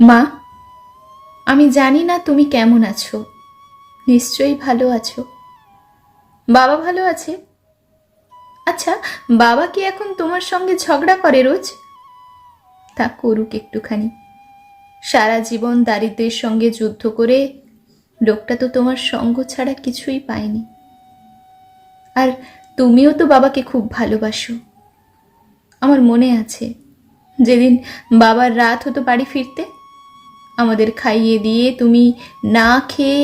মা, আমি জানি না তুমি কেমন আছো। নিশ্চয়ই ভালো আছো। বাবা ভালো আছে? আচ্ছা বাবা কি এখন তোমার সঙ্গে ঝগড়া করে রোজ? তা করুক একটুখানি। সারা জীবন দারিদ্রের সঙ্গে যুদ্ধ করে লোকটা তো তোমার সঙ্গ ছাড়া কিছুই পায়নি। আর তুমিও তো বাবাকে খুব ভালোবাসো। আমার মনে আছে, যেদিন বাবার রাত হতো বাড়ি ফিরতে আমাদের খাইয়ে দিয়ে তুমি না খেয়ে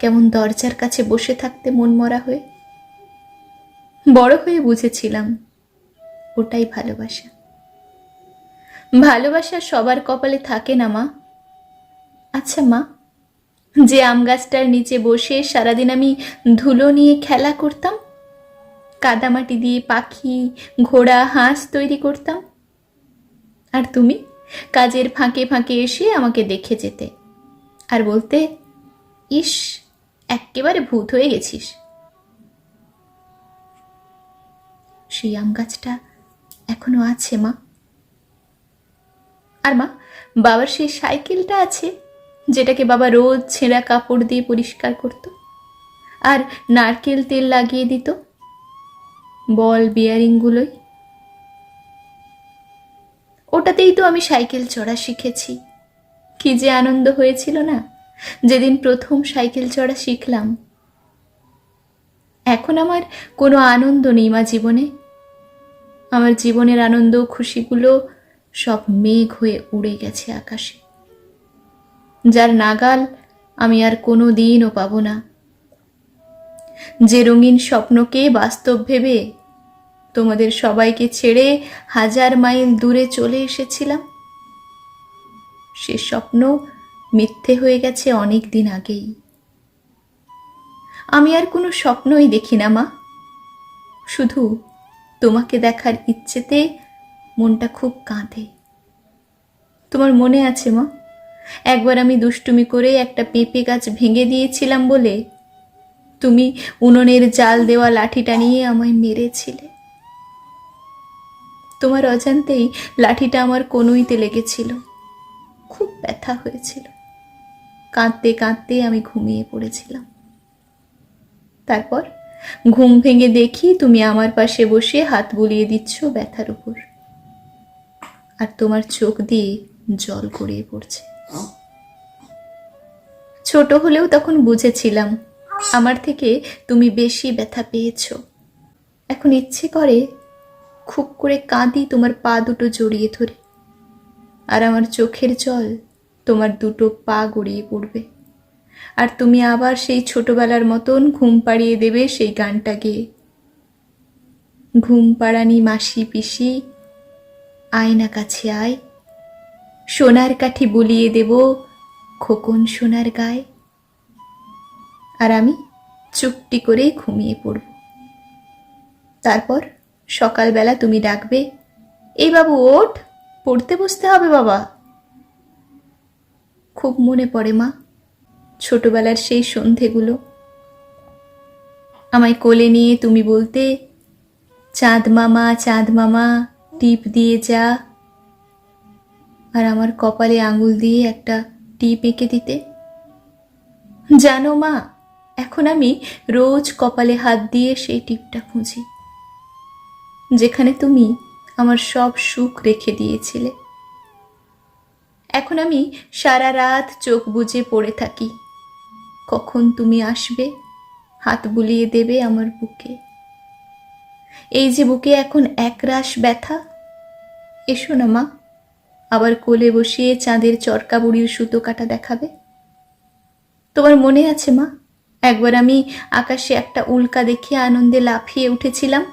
কেমন দরজার কাছে বসে থাকতে মন মরা হয়ে? বড় হয়ে বুঝেছিলাম ওটাই ভালোবাসা। ভালোবাসা সবার কপালে থাকে না মা। আচ্ছা মা, যে আম গাছটার নিচে বসে সারাদিন আমি ধুলো নিয়ে খেলা করতাম, কাদামাটি দিয়ে পাখি, ঘোড়া, হাঁস তৈরি করতাম, আর তুমি? কাজের ফাঁকে ফাঁকে এসে আমাকে দেখে যেতে। আর বলতে, ইস একেবারে ভূত হয়ে গেছিস। সেই আম গাছটা এখনও আছে, মা। আর মা, বাবার সেই সাইকেলটা আছে, যেটাকে বাবা রোজ ছেঁড়া কাপড় দিয়ে পরিষ্কার করত, আর নারকেল তেল লাগিয়ে দিত, বল, বিয়ারিংগুলোই। ওটাতেই তো আমি সাইকেল চড়া শিখেছি। কি যে আনন্দ হয়েছিল না? যেদিন প্রথম সাইকেল চড়া শিখলাম। এখন আমার কোনো আনন্দ নেই মা জীবনে। আমার জীবনের আনন্দ খুশিগুলো সব মেঘ হয়ে উড়ে গেছে আকাশে। যার নাগাল আমি আর কোনো দিনও পাবো না। যে রঙিন স্বপ্নকে বাস্তব ভেবে তোমাদের সবাইকে ছেড়ে হাজার মাইল দূরে চলে এসেছিলাম। সে স্বপ্ন মিথ্যে হয়ে গেছে অনেক দিন আগেই। আমি আর কোনো স্বপ্নই দেখি না, মা। শুধু তোমাকে দেখার ইচ্ছেতে মনটা খুব কাঁদে। তোমার মনে আছে, মা? একবার আমি দুষ্টুমি করে একটা পেঁপে গাছ ভেঙে দিয়েছিলাম বলে তুমি উনুনের জাল দেওয়া লাঠিটা নিয়ে আমায় মেরেছিলে। তোমার অজান্তেই লাঠিটা আমার কনুইতে লেগেছিল। খুব ব্যথা হয়েছিল। কাঁদতে কাঁদতে আমি ঘুমিয়ে পড়েছিলাম। তারপর ঘুম ভেঙে দেখি তুমি আমার পাশে বসে হাত বুলিয়ে দিচ্ছ ব্যথার উপর। আর তোমার চোখ দিয়ে জল গড়িয়ে পড়ছে। ছোট হলেও তখন বুঝেছিলাম, আমার থেকে তুমি বেশি ব্যথা পেয়েছ। এখন ইচ্ছে করে খুব করে কাঁদি তোমার পা দুটো জড়িয়ে ধরে। আর আমার চোখের জল তোমার দুটো পা গড়িয়ে পড়বে। আর তুমি আবার সেই ছোটবেলার মতন ঘুম পাড়িয়ে দেবে সেই গানটা গেয়ে ঘুম পাড়ানি মাসি পিসি, আয়না কাছে আয়। সোনার কাঠি বুলিয়ে দেব খোকন সোনার গায়ে। আর আমি চুপটি করে ঘুমিয়ে পড়ব। তারপর সকালবেলা তুমি ডাকবে। এই বাবু, ওঠ, পড়তে বসতে হবে বাবা। খুব মনে পড়ে মা ছোটবেলার সেই সন্ধেগুলো। আমায় কোলে নিয়ে তুমি বলতে, চাঁদ মামা চাঁদ মামা, টিপ দিয়ে যা। আর আমার কপালে আঙুল দিয়ে একটা টিপ এঁকে দিতে। জানো মা, এখন আমি রোজ কপালে হাত দিয়ে সেই টিপটা খুঁজি। যেখানে তুমি আমার সব সুখ রেখে দিয়েছিলে। এখন আমি সারা রাত চোখ বুজে পড়ে থাকি। কখন তুমি আসবে, হাত বুলিয়ে দেবে আমার বুকে। এই যে বুকে এখন একরাশ ব্যথা। এসো না মা, আবার কোলে বসিয়ে চাঁদের চরকা বুড়ির সুতো কাটা দেখাবে। তোমার মনে আছে মা, একবার আমি আকাশে একটা উল্কা দেখে আনন্দে লাফিয়ে উঠেছিলাম।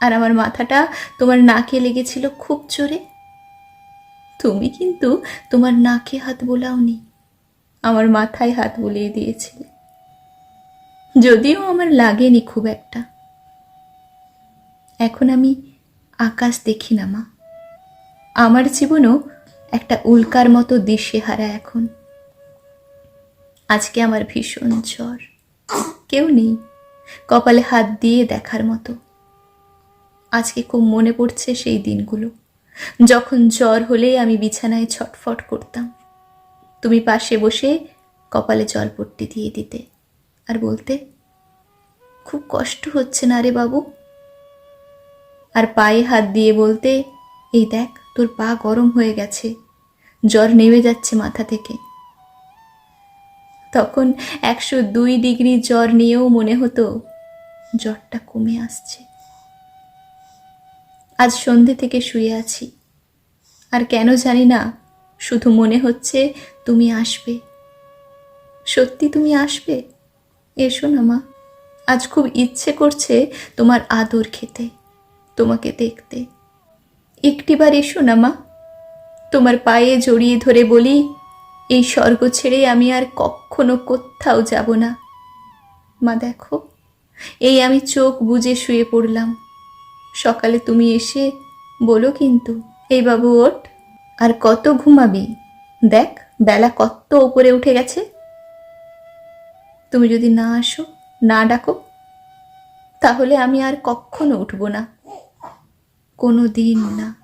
আর আমার মাথাটা তোমার নাকে লেগেছিল খুব জোরে। তুমি কিন্তু তোমার নাকে হাত বোলাওনি, আমার মাথায় হাত বুলিয়ে দিয়েছিলে। যদিও আমার লাগেনি খুব একটা। এখন আমি আকাশ দেখি না, মা। আমার জীবনও একটা উল্কার মতো দিশেহারা এখন। আজকে আমার ভীষণ জ্বর। কেউ নেই, কপালে হাত দিয়ে দেখার মতো। আজকে খুব মনে পড়ছে সেই দিনগুলো। যখন জ্বর হলে আমি বিছানায় ছটফট করতাম। তুমি পাশে বসে কপালে জলপট্টি দিয়ে দিতে আর বলতে, খুব কষ্ট হচ্ছে না রে বাবু? আর পায়ে হাত দিয়ে বলতে, এই দেখ, তোর পা গরম হয়ে গেছে। জ্বর নেমে যাচ্ছে মাথা থেকে। তখন একশো দুই ডিগ্রি জ্বর নিয়েও মনে হতো জ্বরটা কমে আসছে। আজ সন্ধে থেকে শুয়ে আছি। আর কেন জানি না, শুধু মনে হচ্ছে তুমি আসবে। সত্যি তুমি আসবে? এসো না মা। আজ খুব ইচ্ছে করছে তোমার আদর খেতে, তোমাকে দেখতে। একটিবার এসো না মা। তোমার পায়ে জড়িয়ে ধরে বলি, এই স্বর্গ ছেড়ে আমি আর কখনো কোথাও যাব না। মা, দেখো, এই আমি চোখ বুজে শুয়ে পড়লাম। সকালে তুমি এসে বলো কিন্তু, এই বাবু ওঠ। আর কত ঘুমাবি? দেখ, বেলা কত ওপরে উঠে গেছে। তুমি যদি না আসো, না ডাকো, তাহলে আমি আর কখনো উঠবো না। কোনো দিন না।